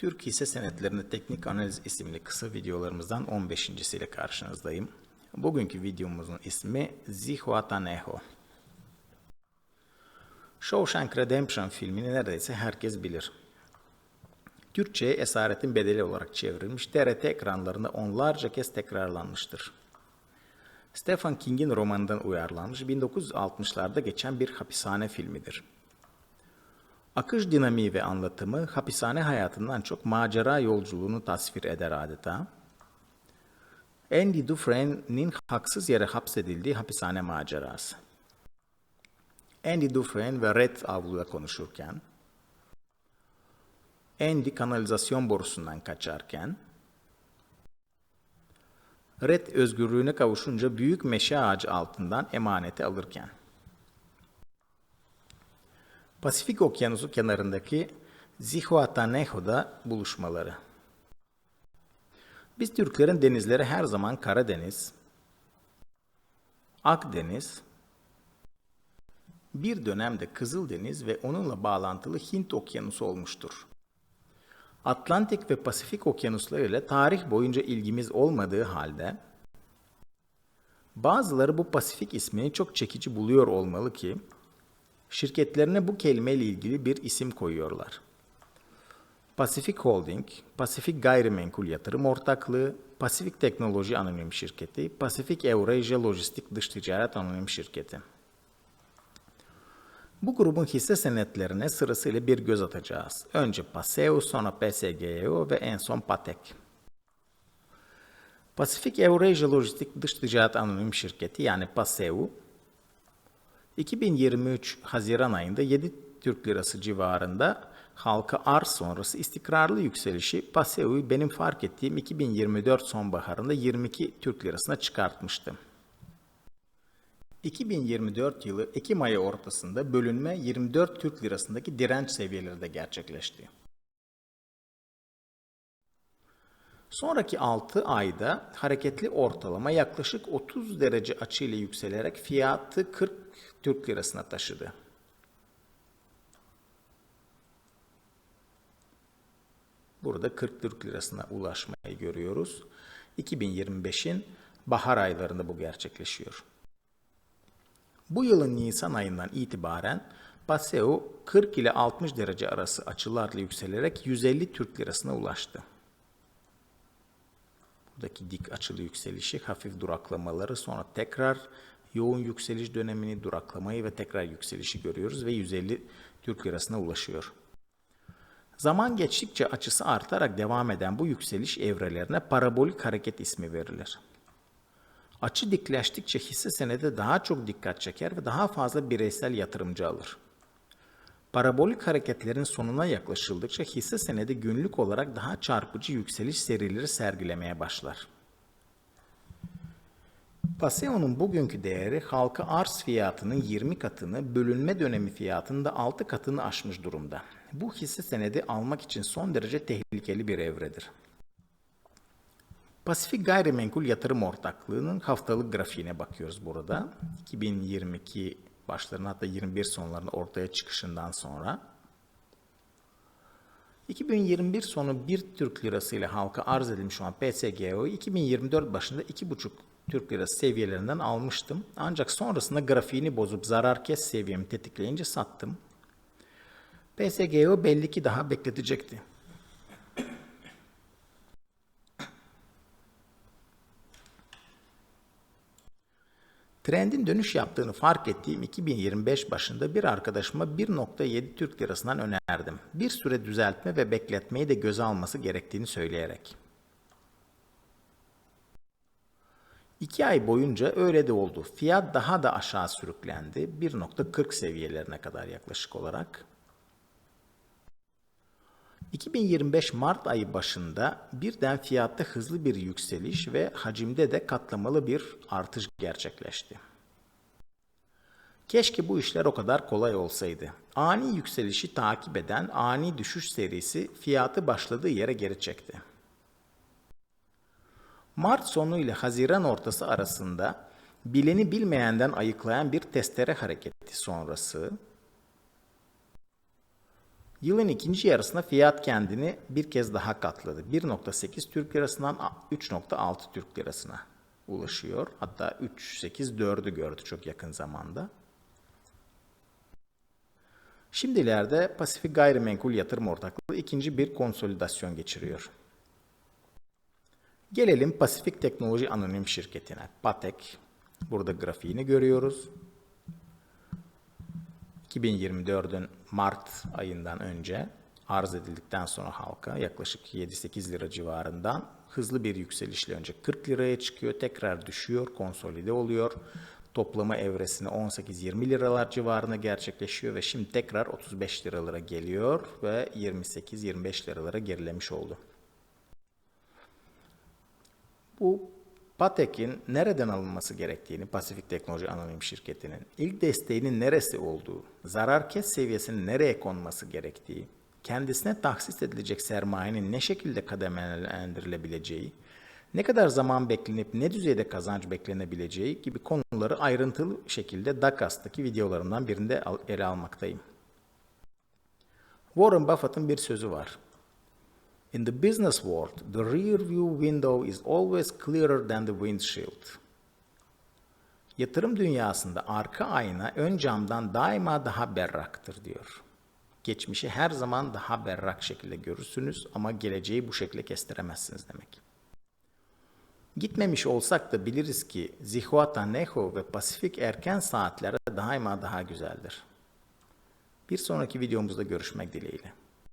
Türk hisse senetlerinde teknik analiz isimli kısa videolarımızdan 15.siyle karşınızdayım. Bugünkü videomuzun ismi Zihuatanejo. Shawshank Redemption filmini neredeyse herkes bilir. Türkçe'ye Esaretin Bedeli olarak çevrilmiş, TRT ekranlarında onlarca kez tekrarlanmıştır. Stephen King'in romanından uyarlanmış 1960'larda geçen bir hapishane filmidir. Akış dinamiği ve anlatımı hapishane hayatından çok macera yolculuğunu tasvir eder adeta. Andy Dufresne'nin haksız yere hapsedildiği hapishane macerası. Andy Dufresne ve Red avluda konuşurken, Andy kanalizasyon borusundan kaçarken, Red özgürlüğüne kavuşunca büyük meşe ağacı altından emaneti alırken. Pasifik Okyanusu kenarındaki Zihuatanejo'da buluşmaları. Biz Türklerin denizleri her zaman Karadeniz, Akdeniz, bir dönemde Kızıldeniz ve onunla bağlantılı Hint Okyanusu olmuştur. Atlantik ve Pasifik okyanusları ile tarih boyunca ilgimiz olmadığı halde bazıları bu Pasifik ismini çok çekici buluyor olmalı ki şirketlerine bu kelimeyle ilgili bir isim koyuyorlar. Pasifik Holding, Pasifik Gayrimenkul Yatırım Ortaklığı, Pasifik Teknoloji Anonim Şirketi, Pasifik Eurasia Lojistik Dış Ticaret Anonim Şirketi. Bu grubun hisse senetlerine sırasıyla bir göz atacağız. Önce Paseo, sonra PSGEO ve en son Patek. Pasifik Eurasia Lojistik Dış Ticaret Anonim Şirketi yani PASEO, 2023 Haziran ayında 7 Türk Lirası civarında halka arz sonrası istikrarlı yükselişi PASEO'yu benim fark ettiğim 2024 sonbaharında 22 Türk Lirasına çıkartmıştı. 2024 yılı Ekim ayı ortasında bölünme 24 Türk Lirasındaki direnç seviyeleri de gerçekleşti. Sonraki 6 ayda hareketli ortalama yaklaşık 30 derece açıyla yükselerek fiyatı 40 Türk Lirasına taşıdı. Burada 40 Türk Lirasına ulaşmayı görüyoruz. 2025'in bahar aylarında bu gerçekleşiyor. Bu yılın Nisan ayından itibaren Paseo 40 ile 60 derece arası açılarla yükselerek 150 Türk Lirasına ulaştı. Buradaki dik açılı yükselişi, hafif duraklamaları sonra tekrar yoğun yükseliş dönemini, duraklamayı ve tekrar yükselişi görüyoruz ve 150 Türk Lirasına ulaşıyor. Zaman geçtikçe açısı artarak devam eden bu yükseliş evrelerine parabolik hareket ismi verilir. Açı dikleştikçe hisse senedi daha çok dikkat çeker ve daha fazla bireysel yatırımcı alır. Parabolik hareketlerin sonuna yaklaşıldıkça hisse senedi günlük olarak daha çarpıcı yükseliş serileri sergilemeye başlar. Paseo'nun bugünkü değeri halka arz fiyatının 20 katını, bölünme dönemi fiyatının da 6 katını aşmış durumda. Bu hisse senedi almak için son derece tehlikeli bir evredir. Pasifik Gayrimenkul Yatırım Ortaklığı'nın haftalık grafiğine bakıyoruz burada. 2022 başlarına hatta 21 sonlarında ortaya çıkışından sonra. 2021 sonu 1 Türk Lirası ile halka arz edilmiş olan PSGO 2024 başında 2,5 Türk Lirası seviyelerinden almıştım. Ancak sonrasında grafiğini bozup zarar kes seviyemi tetikleyince sattım. PSGO belli ki daha bekletecekti. Trendin dönüş yaptığını fark ettiğim 2025 başında bir arkadaşıma 1.7 Türk Lirasından önerdim. Bir süre düzeltme ve bekletmeyi de göze alması gerektiğini söyleyerek. İki ay boyunca öyle de oldu. Fiyat daha da aşağı sürüklendi. 1.40 seviyelerine kadar yaklaşık olarak. 2025 Mart ayı başında birden fiyatta hızlı bir yükseliş ve hacimde de katlamalı bir artış gerçekleşti. Keşke bu işler o kadar kolay olsaydı. Ani yükselişi takip eden ani düşüş serisi fiyatı başladığı yere geri çekti. Mart sonu ile Haziran ortası arasında bileni bilmeyenden ayıklayan bir testere hareketi sonrası Yılın ikinci yarısında fiyat kendini bir kez daha katladı. 1.8 Türk lirasından 3.6 Türk lirasına ulaşıyor. Hatta 3.8-4'ü gördü çok yakın zamanda. Şimdilerde Pasifik Gayrimenkul Yatırım Ortaklığı ikinci bir konsolidasyon geçiriyor. Gelelim Pasifik Teknoloji Anonim Şirketi'ne. PATEK. Burada grafiğini görüyoruz. 2024'ün Mart ayından önce arz edildikten sonra halka yaklaşık 7-8 lira civarından hızlı bir yükselişle önce 40 liraya çıkıyor, tekrar düşüyor, konsolide oluyor. Toplama evresini 18-20 liralar civarına gerçekleşiyor ve şimdi tekrar 35 liralara geliyor ve 28-25 liralara gerilemiş oldu. Bu Patek'in nereden alınması gerektiğini Pasifik Teknoloji Anonim Şirketi'nin ilk desteğinin neresi olduğu, zarar kes seviyesinin nereye konması gerektiği, kendisine tahsis edilecek sermayenin ne şekilde kademelendirilebileceği, ne kadar zaman beklenip ne düzeyde kazanç beklenebileceği gibi konuları ayrıntılı şekilde DACAS'taki videolarımdan birinde ele almaktayım. Warren Buffett'ın bir sözü var. In the business world, the rear view window is always clearer than the windshield. Yatırım dünyasında arka ayna ön camdan daima daha berraktır diyor. Geçmişi her zaman daha berrak şekilde görürsünüz ama geleceği bu şekilde kestiremezsiniz demek. Gitmemiş olsak da biliriz ki Zihuatanejo ve Pasifik erken saatlere daima daha güzeldir. Bir sonraki videomuzda görüşmek dileğiyle.